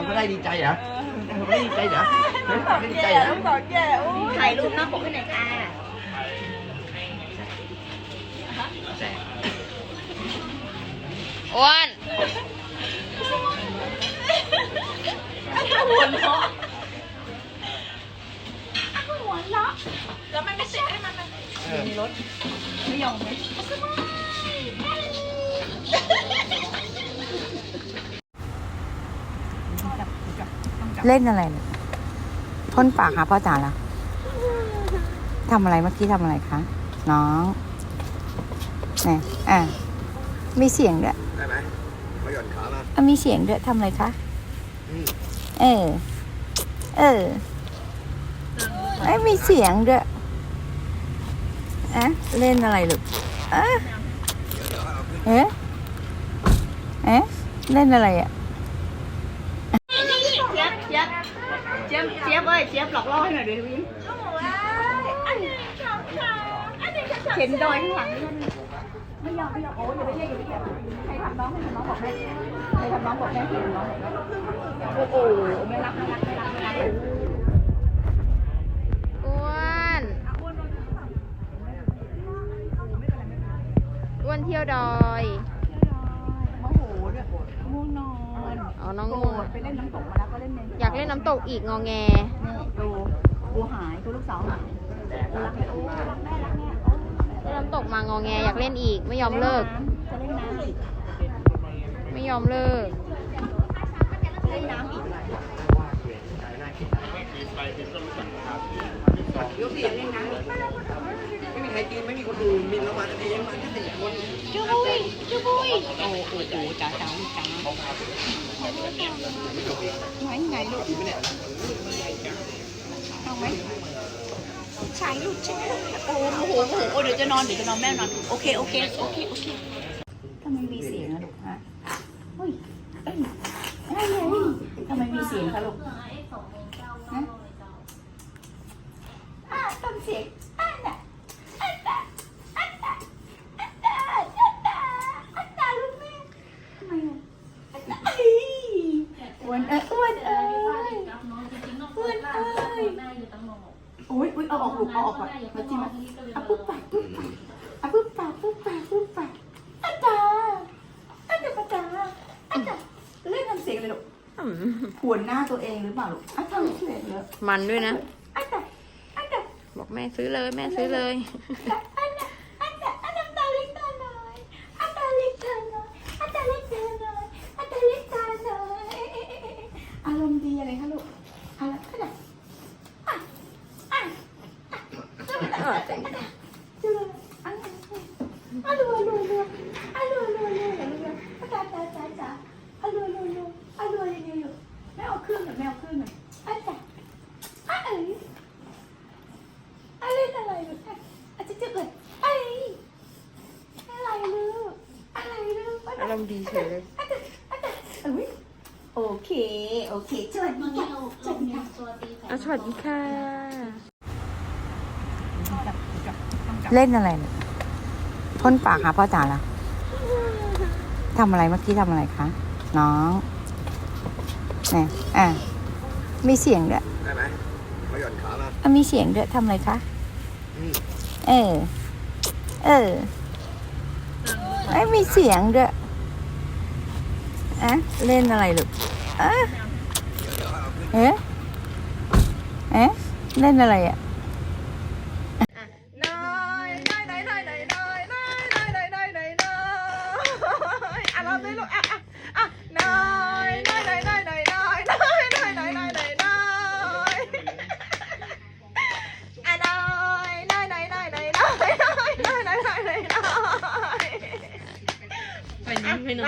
เขาก็ได้ดีใจเหรอเขาไม่ดีใจเหรอเขาไม่ดีใจเหรอถ่ายรูปหน้าปกให้หน่อยค่ะอ้วน เล่นอะไรเนี่ยพ่นปากหาพ่อจ๋าละทำอะไรเมื่อกี้ทำอะไรคะน้องเนี่ยอะมีเสียงด้วยได้ไหมมาหย่อนขามาอะมีเสียงด้วยทำอะไรคะอืมเออ เออไอ้ยมีเสียงด้วยอะเล่นอะไรลูกอะเอ๊ะเอ๊ะเล่นอะไรอะ เจี๊ยบเจี๊ยบเจี๊ยบเจี๊ยบเอ้ยเจี๊ยบหลอกล่อให้หน่อยดิวินเข็นดอยข้างหลังนี่ไม่ยอมไม่ยอมโอ้ยอย่าไปเรียกอย่าไปเรียกใครทำน้องใครทำน้องบอกแม่ใครทำน้องบอกแม่เห็นน้องโอ้โหไม่รักไม่รักไม่รักไม่รักอ้วนอ้วนเที่ยวดอยโมโหด้วยง่วงนอนอ๋อน้องโง่วงไปเล่นน้ำตกมาแล้วก็เล่นในอยากเล่นน้ำตกอีกงอแง นี่ดูกูหายกูลูกสาวหายกูรักแม่โอ้รักแม่รักแม่โอ้เล่นน้ำตกมางอแงอยากเล่นอีกไม่ยอมเลิก จะเล่นน้ำอีกไม่ยอมเลิกจะเล่นน้ำอีกเดี๋ยวสิไม่มีใครกินไม่มีคนอื่นมีเรามาเองมาแค่สี่คนจูบุยจูบุยโอ้โหโอ้โหจ้าจ้าจ้าไหนไหนลูก เอาไหมชายลูกใช่ไหมโอ้โหโอ้โหโอ้เดี๋ยวจะนอนเดี๋ยวจะนอนแม่นอน โอเคโอเคโอเคโอเคทำไมมีเสียงอะลูกฮะเฮ้ยเอ้ยเอ้ยเอ้ยทำไมมีเสียงคะลูกฮะอะทำเสียงอะน่ะอะน่ะอะน่ะอะน่ะอะน่ะอะน่ะลูกแม่ทำไมอะอะน่ะเอ้ยอ้วนเอ้ยอ้วนเอ้ยอ้วนเอ้ย โอ้ยอุ้ยเอาออกลูกเอาออกก่อนมาจิ้มมาอะปุ๊บปากปุ๊บปากอะปุ๊บปากปุ๊บปากปุ๊บปากอาจารย์อาจารย์อาจารย์อาจารย์เล่นทำเสียงเลยลูกขวนหน้าตัวเองหรือเปล่าลูกอาจารย์เสียงเลยมันด้วยนะอาจารย์อาจารย์บอกแม่ซื้อเลยแม่ซื้อเลยอาจารย์ ಮಾತಾಡಿ làm gì thế ok ok สวัสดีค่ะสวัสดีค่ะสวัสดีค่ะ เล่นอะไรเนี่ยพ่นปากหาพ่อจ๋าละทำอะไรเมื่อกี้ทำอะไรคะ น้องเนี่ยอะมีเสียงด้วยได้ไหมมาหย่อนขามาอะมีเสียงด้วยทำอะไรคะอืมเออ เออไอ้ยมีเสียงด้วยอะเล่นอะไรลูกอะเอ๊ะเอ๊ะเล่นอะไรอะ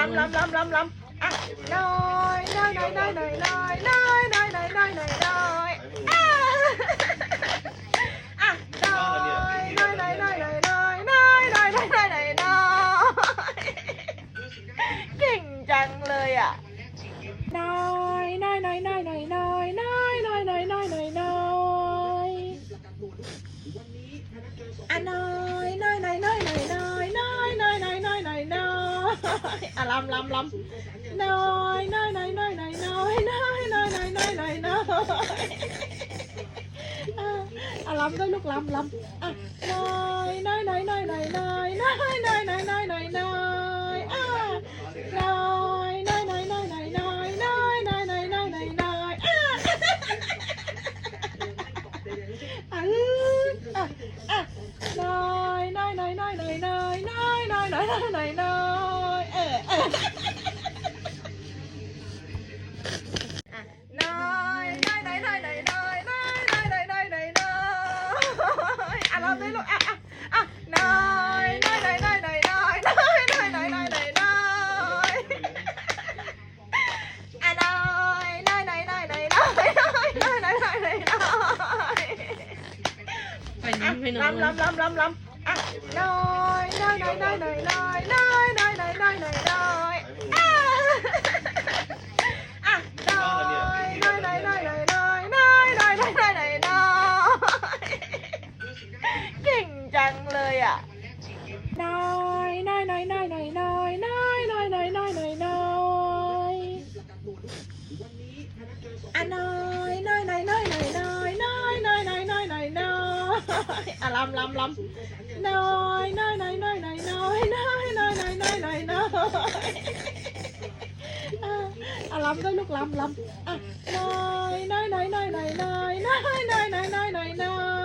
น้ำไปน้ำล้ำล้ำล้ำล้ำอะ lăm lăm lăm nói nói nói nói nói nói nói nói nói nói nói nói à lăm tới lúc lăm lăm à nói nói nói nói nói nói nói nói nói nói nói nói à nói nói nói nói nói nói nói nói nói nói nói nói à à à nói nói nói nói nói nói nói nói nói nói Lâm Lâm Lâm Lâm อะน้อยน้อยน้อยน้อยน้อยน้อยน้อยน้อยน้อยน้อยน้อยน้อยอะน้อยน้อยน้อยน้อย à lâm lâm lâm nói nói nói nói nói nói nói nói nói nói nói nói à lâm tới lúc lâm lâm à nói nói nói nói nói nói nói nói nói nói